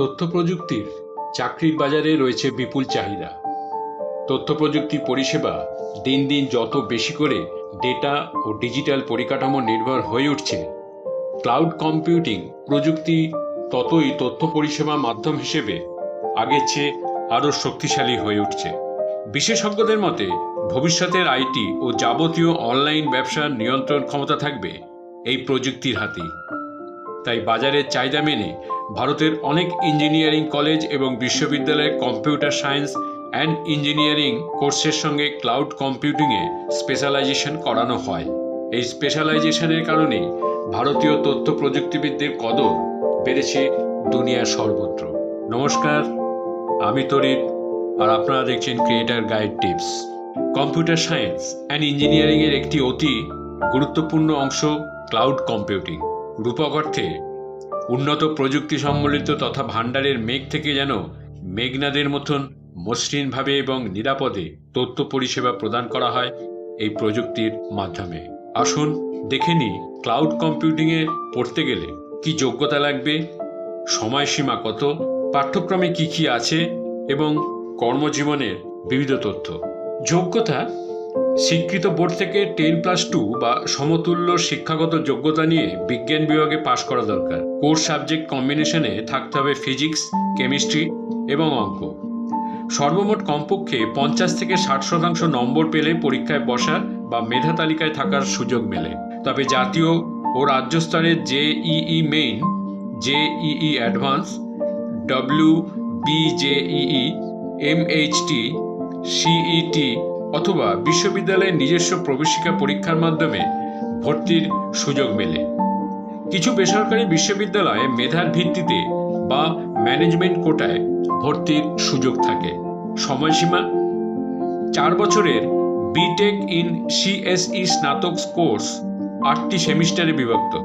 তথ্য প্রযুক্তির চাকরির বাজারে রয়েছে বিপুল চাহিদা। তথ্য প্রযুক্তি পরিষেবা দিন দিন যত বেশি করে ডেটা ও ডিজিটাল পরিকাঠামো নির্ভর হয়ে উঠছে, ক্লাউড কম্পিউটিং প্রযুক্তি ততই তথ্য পরিষেবা মাধ্যম হিসেবে আগের চেয়ে আরও শক্তিশালী হয়ে উঠছে। বিশেষজ্ঞদের মতে, ভবিষ্যতের আইটি ও যাবতীয় অনলাইন ব্যবসার নিয়ন্ত্রণ ক্ষমতা থাকবে এই প্রযুক্তির হাতেই। তাই বাজারের চাহিদা মেনে ভারতের অনেক ইঞ্জিনিয়ারিং কলেজ এবং বিশ্ববিদ্যালয়ে কম্পিউটার সায়েন্স অ্যান্ড ইঞ্জিনিয়ারিং কোর্সের সঙ্গে ক্লাউড কম্পিউটিংয়ে স্পেশালাইজেশন করানো হয়। এই স্পেশালাইজেশনের কারণেই ভারতীয় তথ্য প্রযুক্তিবিদদের কদর বেড়েছে দুনিয়ার সর্বত্র। নমস্কার, আমি তরিত আর আপনারা দেখছেন creator guide tips computer science and ইঞ্জিনিয়ারিংয়ের একটি অতি গুরুত্বপূর্ণ অংশ ক্লাউড কম্পিউটিং। রূপক অর্থে উন্নত প্রযুক্তি সম্বলিত তথা ভাণ্ডারের মেঘ থেকে যেন মেঘনাদের মতন মসৃণভাবে এবং নিরাপদে তথ্য পরিষেবা প্রদান করা হয় এই প্রযুক্তির মাধ্যমে। আসুন দেখে নিই ক্লাউড কম্পিউটিংয়ে পড়তে গেলে কি যোগ্যতা লাগবে, সময়সীমা কত, পাঠ্যক্রমে কি কি আছে এবং কর্মজীবনের বিবিধ তথ্য। যোগ্যতা স্বীকৃত বোর্ড থেকে টেন প্লাস টু বা সমতুল্য শিক্ষাগত যোগ্যতা নিয়ে বিজ্ঞান বিভাগে পাশ করা দরকার। কোর্স সাবজেক্ট কম্বিনেশনে থাকতে হবে ফিজিক্স, কেমিস্ট্রি এবং অঙ্ক। সর্বমোট কমপক্ষে পঞ্চাশ থেকে ষাট শতাংশ নম্বর পেলে পরীক্ষায় বসার বা মেধা তালিকায় থাকার সুযোগ মেলে। তবে জাতীয় ও রাজ্য স্তরের JEE main JEE advance, W BJEE MHT CET অথবা বিশ্ববিদ্যালয়ের নিজস্ব প্রবেশিকা পরীক্ষার মাধ্যমে ভর্তির সুযোগ মেলে। কিছু বেসরকারি বিশ্ববিদ্যালয়ে মেধার ভিত্তিতে বা ম্যানেজমেন্ট কোটায় ভর্তির সুযোগ থাকে। সময়সীমা? চার বছরের বিটেক ইন সিএসই স্নাতক কোর্স আটটি সেমিস্টারে বিভক্ত।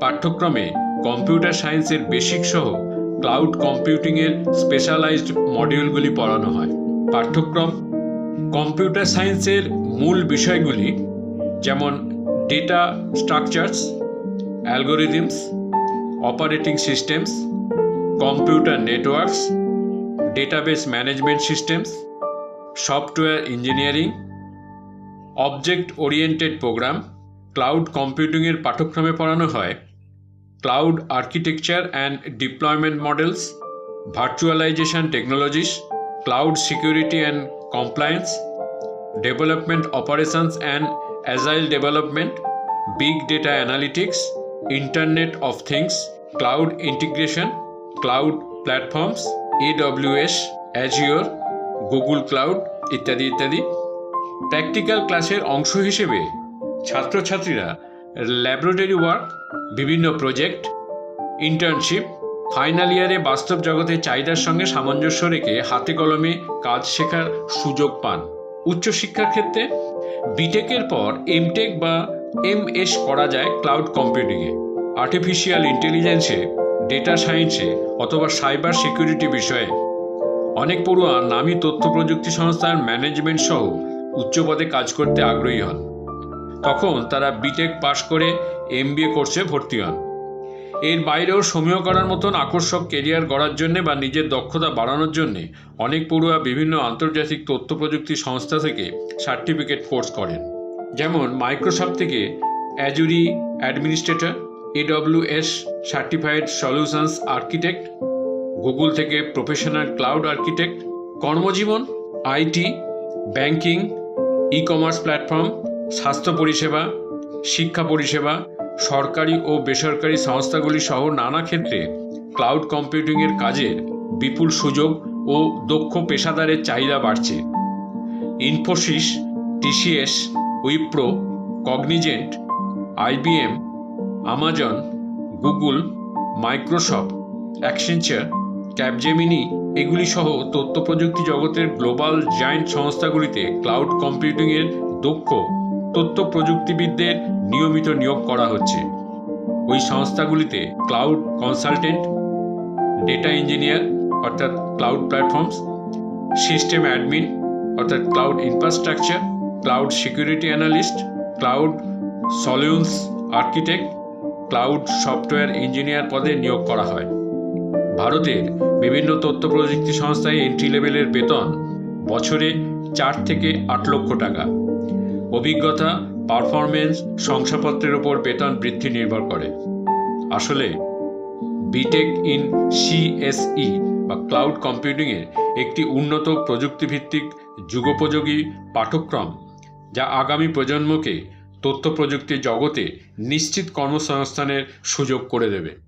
পাঠ্যক্রমে কম্পিউটার সায়েন্সের বেসিক সহ ক্লাউড কম্পিউটিংয়ের স্পেশালাইজড মডিউলগুলি পড়ানো হয়। পাঠ্যক্রম কম্পিউটার সায়েন্সের মূল বিষয়গুলি যেমন data structures, algorithms, operating systems, computer networks, database management systems, software engineering, object oriented program, cloud কম্পিউটিংয়ের পাঠ্যক্রমে পড়ানো হয়, cloud architecture and deployment models, virtualisation technologies, cloud security and compliance development operations and agile development big data analytics internet of things cloud integration cloud platforms AWS Azure Google cloud ইত্যাদি ইত্যাদি। Practical ক্লাসের অংশ হিসেবে ছাত্রছাত্রীরা laboratory work বিভিন্ন project internship final ইয়ারে বাস্তব জগতে চাহিদার সঙ্গে সামঞ্জস্য রেখে হাতে কলমে কাজ শেখার সুযোগ পান। উচ্চশিক্ষার ক্ষেত্রে বিটেকের পর এমটেক বা এম এস করা যায় ক্লাউড কম্পিউটিংয়ে আর্টিফিশিয়াল ইন্টেলিজেন্সে ডেটা সায়েন্সে অথবা সাইবার সিকিউরিটি বিষয়ে। অনেক পড়ুয়া নামী তথ্য প্রযুক্তি সংস্থার ম্যানেজমেন্ট সহ উচ্চ পদে কাজ করতে আগ্রহী হন। তখন তারা বিটেক পাশ করে এমবিএ কোর্সে ভর্তি হন। এর বাইরেও সমীহ করার মতন আকর্ষক কেরিয়ার গড়ার জন্যে বা নিজের দক্ষতা বাড়ানোর জন্যে অনেক পড়ুয়া বিভিন্ন আন্তর্জাতিক তথ্য প্রযুক্তি সংস্থা থেকে সার্টিফিকেট কোর্স করেন। যেমন মাইক্রোসফট থেকে Azure administrator AWS certified solutions architect Google থেকে প্রফেশনাল ক্লাউড আর্কিটেক্ট কর্মজীবন IT banking e commerce platform স্বাস্থ্য পরিষেবা, শিক্ষা পরিষেবা সরকারি ও বেসরকারি সংস্থাগুলি সহ নানা ক্ষেত্রে ক্লাউড কম্পিউটিংয়ের কাজের বিপুল সুযোগ ও দক্ষ পেশাদারের চাহিদা বাড়ছে। Infosys TCS Wipro Cognizant IBM Amazon Google Microsoft Accenture Capgemini এগুলি সহ তথ্য প্রযুক্তি জগতের গ্লোবাল জায়েন্ট সংস্থাগুলিতে ক্লাউড কম্পিউটিংয়ের দক্ষ তথ্য প্রযুক্তিবিদদের নিয়মিত নিয়োগ করা হচ্ছে। ওই সংস্থাগুলিতে ক্লাউড কনসালটেন্ট, ডেটা ইঞ্জিনিয়ার, অর্থাৎ ক্লাউড প্ল্যাটফর্মস, সিস্টেম অ্যাডমিন, অর্থাৎ cloud infrastructure, cloud security analyst, cloud solutions architect, cloud software engineer পদে নিয়োগ করা হয়। ভারতের বিভিন্ন তথ্য প্রযুক্তি সংস্থায় এন্ট্রি লেভেলের বেতন বছরে চার থেকে আট লক্ষ টাকা। অভিজ্ঞতা পারফরমেন্স শংসাপত্রের ওপর বেতন বৃদ্ধি নির্ভর করে। আসলে বিটেক ইন সিএসই বা ক্লাউড কম্পিউটিংয়ের একটি উন্নত প্রযুক্তিভিত্তিক যুগোপযোগী পাঠ্যক্রম যা আগামী প্রজন্মকে তথ্য প্রযুক্তির জগতে নিশ্চিত কর্মসংস্থানের সুযোগ করে দেবে।